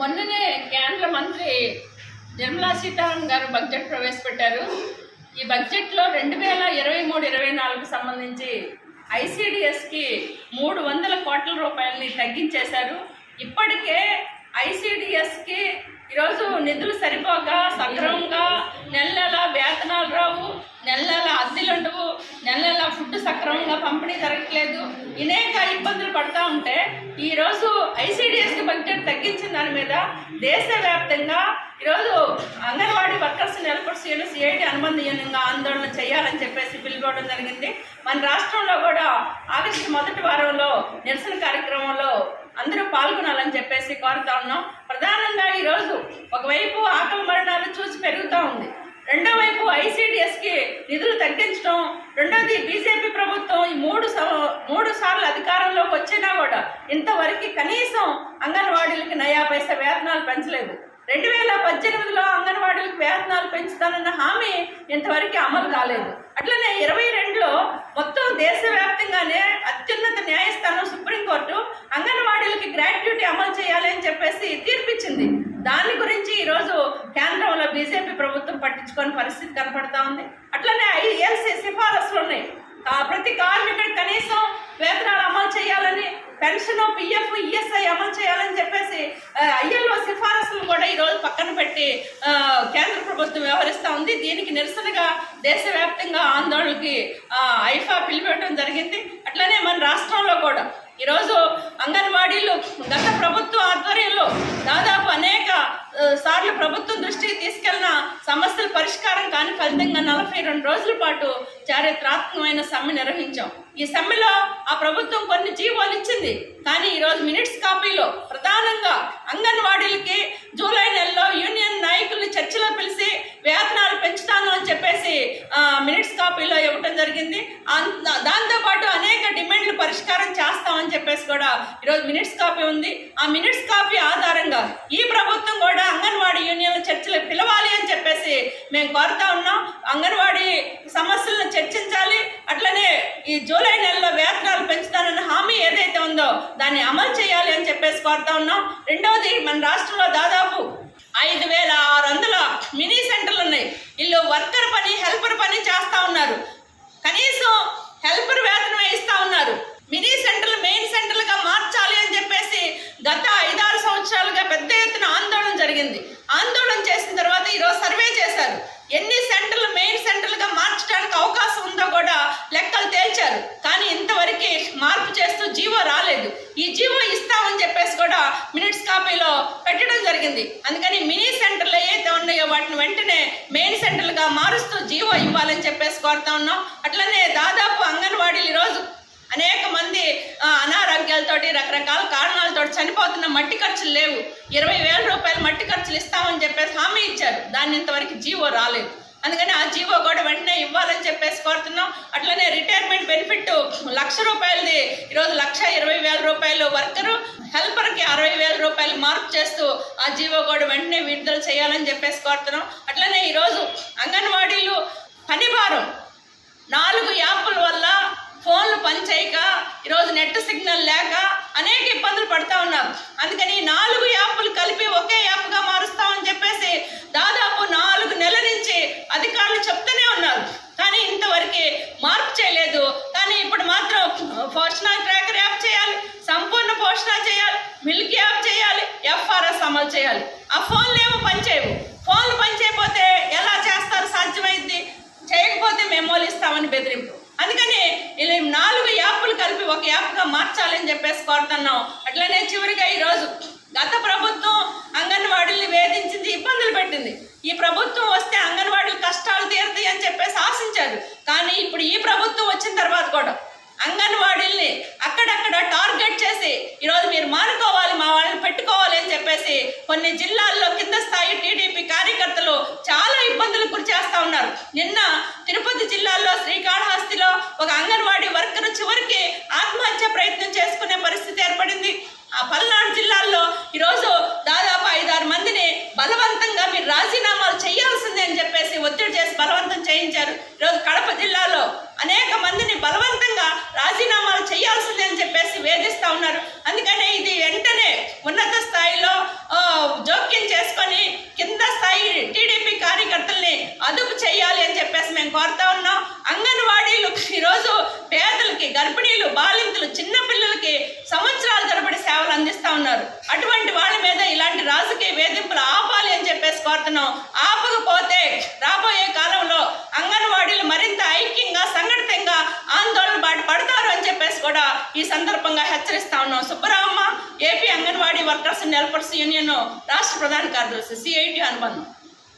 మొన్ననే కేంద్ర మంత్రి నిర్మలా సీతారామన్ గారు బడ్జెట్ ప్రవేశపెట్టారు. ఈ బడ్జెట్లో రెండు వేల ఇరవై మూడు ఇరవై నాలుగు సంబంధించి ఐసీడిఎస్కి మూడు వందల కోట్ల రూపాయలని తగ్గించేశారు. ఇప్పటికే ఐసీడిఎస్కి ఈరోజు నిధులు సరిపోక సక్రమంగా నెల నెల వేతనాలు రావు నెల నెల అద్దెలు ఉండవు నెల నెల ఫుడ్ సక్రమంగా పంపిణీ జరగట్లేదు అనేక ఇబ్బందులు పడతా ఉంటే ఈరోజు ఐసిడిఎస్కి బడ్జెట్ తగ్గించిన దాని మీద దేశవ్యాప్తంగా ఈరోజు అంగన్వాడీ వర్కర్స్ నెలకొర్సీలు సిఐటి అనుబంధీయంగా ఆందోళన చేయాలని చెప్పేసి పిలుపుకోవడం జరిగింది. మన రాష్ట్రంలో కూడా ఆగస్టు మొదటి వారంలో నిరసన కార్యక్రమంలో అందరూ పాల్గొనాలని చెప్పేసి కోరుతా ఉన్నాం. ప్రధానంగా ఈరోజు ఒకవైపు ఆకలి మరణాలు చూసి పెరుగుతూ ఉంది. రెండో వైపు ఐసీడిఎస్కి నిధులు తగ్గించడం రెండోది బీజేపీ ప్రభుత్వం ఈ మూడు మూడు సార్లు అధికారంలోకి వచ్చినా కూడా ఇంతవరకు కనీసం అంగన్వాడీలకి నయా పైసా వేతనాలు పెంచలేదు. రెండు వేల పద్దెనిమిదిలో వేతనాలు హామీ ఇంతవరకు అమలు కాలేదు. అట్లనే ఇరవై రెండులో మొత్తం దేశవ్యాప్తంగానే అత్యున్నత న్యాయస్థానం సుప్రీంకోర్టు అంగన్వాడీలకి గ్రాట్యుటీ అమలు చేయాలి అని చెప్పేసి తీర్పిచ్చింది. దాని గురించి ఈరోజు కేంద్రంలో బీజేపీ ప్రభుత్వం పట్టించుకొని పరిస్థితి కనపడతా ఉంది. అట్లనే ఐఎల్సీ సిఫారసులు ఉన్నాయి ఆ ప్రతి కార్మికుడికి కనీసం వేతనాలు అమలు చేయాలని పెన్షన్ పిఎఫ్ ఈఎస్ఐ అమలు చేయాలని చెప్పేసి ఐఎల్ఓ సిఫారసులు కూడా ఈరోజు పక్కన పెట్టి కేంద్ర ప్రభుత్వం వ్యవహరిస్తూ ఉంది. దీనికి నిరసనగా దేశవ్యాప్తంగా ఆందోళనకి ఐఫా పిలిపెట్టడం జరిగింది. అట్లనే మన రాష్ట్రంలో కూడా. ఈరోజు అంగన్వాడీలు గత ప్రభుత్వ ఆధ్వర్యంలో దాదాపు అనేక ఆ, సార్లు ప్రభుత్వం దృష్టికి తీసుకెళ్ళిన సమస్యల దాని ఫలితంగా నలభై రెండు రోజుల పాటు చారిత్రాత్మకమైన సమ్మె నిర్వహించాం. ఈ సమ్మెలో ఆ ప్రభుత్వం కొన్ని జీవోలు ఇచ్చింది. కానీ ఈరోజు మినిట్స్ కాపీలో ప్రధానంగా అంగన్వాడీలకి జూలై నెలలో యూనియన్ నాయకుల్ని చర్చలో పిలిచి వేతనాలు పెంచుతాను అని చెప్పేసి మినిట్స్ కాపీలో ఇవ్వటం జరిగింది. దాంతోపాటు అనేక డిమాండ్లు పరిష్కారం చేస్తామని చెప్పేసి కూడా ఈరోజు మినిట్స్ కాపీ ఉంది. ఆ మినిట్స్ కాపీ ఆధారంగా ఈ ప్రభుత్వం కూడా అంగన్వాడీ యూనియన్ల చర్చలకు పిలవాలి అని చెప్పేసి మేము కోరుతా ఉన్నాం. అంగన్వాడీ సమస్యలను చర్చించాలి. అట్లనే ఈ జూలై నెలలో వేతనాలు పెంచుతానన్న హామీ ఏదైతే ఉందో దాన్ని అమలు చేయాలి అని చెప్పేసి కోరుతా ఉన్నాం. రెండవది మన రాష్ట్రంలో దాదాపు ఐదు వేల ఆరు వందల మినీ సెంటర్లు ఉన్నాయి. ఇల్లు వర్కర్ పని హెల్పర్ పని చేస్తా ఉన్నారు కనీసం హెల్పర్ వేతనమే ఇస్తా ఉన్నారు మినీ సెంటర్లు మెయిన్ సెంటర్లుగా మార్చాలి అని చెప్పేసి గత ఐదారు సంవత్సరాలుగా పెద్ద ఎత్తున ఆందోళన జరిగింది ఆందోళన చేసిన తర్వాత ఈరోజు సర్వే చేశారు. ఎన్ని సెంటర్లు మెయిన్ సెంటర్లుగా మార్చడానికి అవకాశం ఉందో కూడా లెక్కలు తేల్చారు. కానీ ఇంతవరకే మార్పు చేస్తూ జీవో రాలేదు. ఈ జీవో ఇస్తామని చెప్పేసి కూడా మినిట్స్ కాపీలో పెట్టడం జరిగింది. అందుకని మినీ సెంటర్లు ఏవైతే ఉన్నాయో వాటిని వెంటనే మెయిన్ సెంటర్లుగా మారుస్తూ జీవో ఇవ్వాలని చెప్పేసి కోరుతా ఉన్నాం. అట్లనే దాదాపు అంగన్వాడీలు ఈరోజు అనేక మంది అనారోగ్యాలతోటి రకరకాల కారణాలతో చనిపోతున్న మట్టి ఖర్చులు లేవు. ఇరవై వేల రూపాయలు మట్టి ఖర్చులు ఇస్తామని చెప్పేసి హామీ ఇచ్చారు. దాన్ని ఇంతవరకు జీవో రాలేదు. అందుకని ఆ జీవో కూడా వెంటనే ఇవ్వాలని చెప్పేసి కోరుతున్నాం. అట్లనే రిటైర్మెంట్ బెనిఫిట్ లక్ష రూపాయలది. ఈరోజు లక్ష ఇరవై వేల రూపాయలు వర్కరు. హెల్పర్కి అరవై వేల రూపాయలు మార్పు చేస్తూ ఆ జీవో కూడా వెంటనే విడుదల చేయాలని చెప్పేసి కోరుతున్నాం. అట్లనే ఈరోజు అంగన్వాడీలు పని భారం నాలుగు యాప్ల వల్ల లేక అనేక ఇబ్బందులు పడుతూ ఉన్నారు అందుకని నాలుగు యాప్లు కలిపి ఒకే యాప్గా మారుస్తామని చెప్పేసి దాదాపు నాలుగు నెలల నుంచి అధికారులు చెప్తూనే ఉన్నారు. కానీ ఇంతవరకు మార్పు చేయలేదు. కానీ ఇప్పుడు మాత్రం పోషణ ట్రాకర్ యాప్ చేయాలి సంపూర్ణ పోషణ చేయాలి మిల్క్ యాప్ చేయాలి ఎఫ్ఆర్ఎస్ అమలు చేయాలి. ఆ ఫోన్లు ఏమో పనిచేయవు. ఫోన్లు పనిచేయకపోతే ఎలా చేస్తారు? సాధ్యమైంది? చేయకపోతే మెమోలు ఇస్తామని బెదిరింపు. అందుకని ఇలా నాలుగు యాప్లు మార్చాలని చెప్పేసి కోరుతున్నాం. అట్లనే చివరిగా ఈరోజు గత ప్రభుత్వం అంగన్వాడీల్ని వేధించింది ఇబ్బందులు పెట్టింది. ఈ ప్రభుత్వం వస్తే అంగన్వాడీలు కష్టాలు తీరుతాయి అని చెప్పేసి ఆశించారు. కానీ ఇప్పుడు ఈ ప్రభుత్వం వచ్చిన తర్వాత కూడా అంగన్వాడీల్ని అక్కడక్కడ టార్గెట్ చేసి ఈరోజు మీరు మానుకోవాలి మా వాళ్ళని పెట్టుకోవాలి అని చెప్పేసి కొన్ని జిల్లాల్లో కింద స్థాయి టీడీపీ కార్యకర్తలు చాలా ఇబ్బందులు గురి చేస్తూ ఉన్నారు. నిన్న తిరుపతి జిల్లాలో శ్రీకాళహస్తిలో ఒక అంగన్వాడీ వర్కర్ చివరికి ఆత్మహత్య ప్రయత్నం చేసుకునే పరిస్థితి ఏర్పడింది. ఆ పల్నాడు జిల్లాల్లో ఈరోజు దాదాపు ఐదారు మందిని బలవంతంగా మీరు రాజీనామాలు చేయాల్సిందే అని చెప్పేసి ఒత్తిడి చేసి బలవంతం చేయించారు ఈరోజు కడప జిల్లాలో అనేక మందిని బలవంతంగా రాజీనామాలు చేయాల్సిందే అని చెప్పేసి వేధిస్తా ఉన్నారు అందుకనే ఇది వెంటనే ఉన్నత స్థాయిలో ఆ, చేయాలి అని చెప్పేసి మేము కోరుతా ఉన్నాం. అంగన్వాడీలు ఈరోజు పేదలకి గర్భిణీలు బాలింతలు చిన్నపిల్లలకి సంవత్సరాల తరబడి సేవలు అందిస్తా ఉన్నారు. అటువంటి వాళ్ళ మీద ఇలాంటి రాజకీయ వేధింపులు ఆపాలి అని చెప్పేసి కోరుతున్నాం. ఆపకపోతే రాబోయే కాలంలో అంగన్వాడీలు మరింత ఐక్యంగా సంఘటితంగా ఆందోళన బాట పడతారు అని చెప్పేసి కూడా ఈ సందర్భంగా హెచ్చరిస్తా ఉన్నాం. సుబ్బరామమ్మ ఏపీ అంగన్వాడీ వర్కర్స్ నెలపర్స్ యూనియన్ రాష్ట్ర ప్రధాన కార్యదర్శి సిఐటి అనుబంధం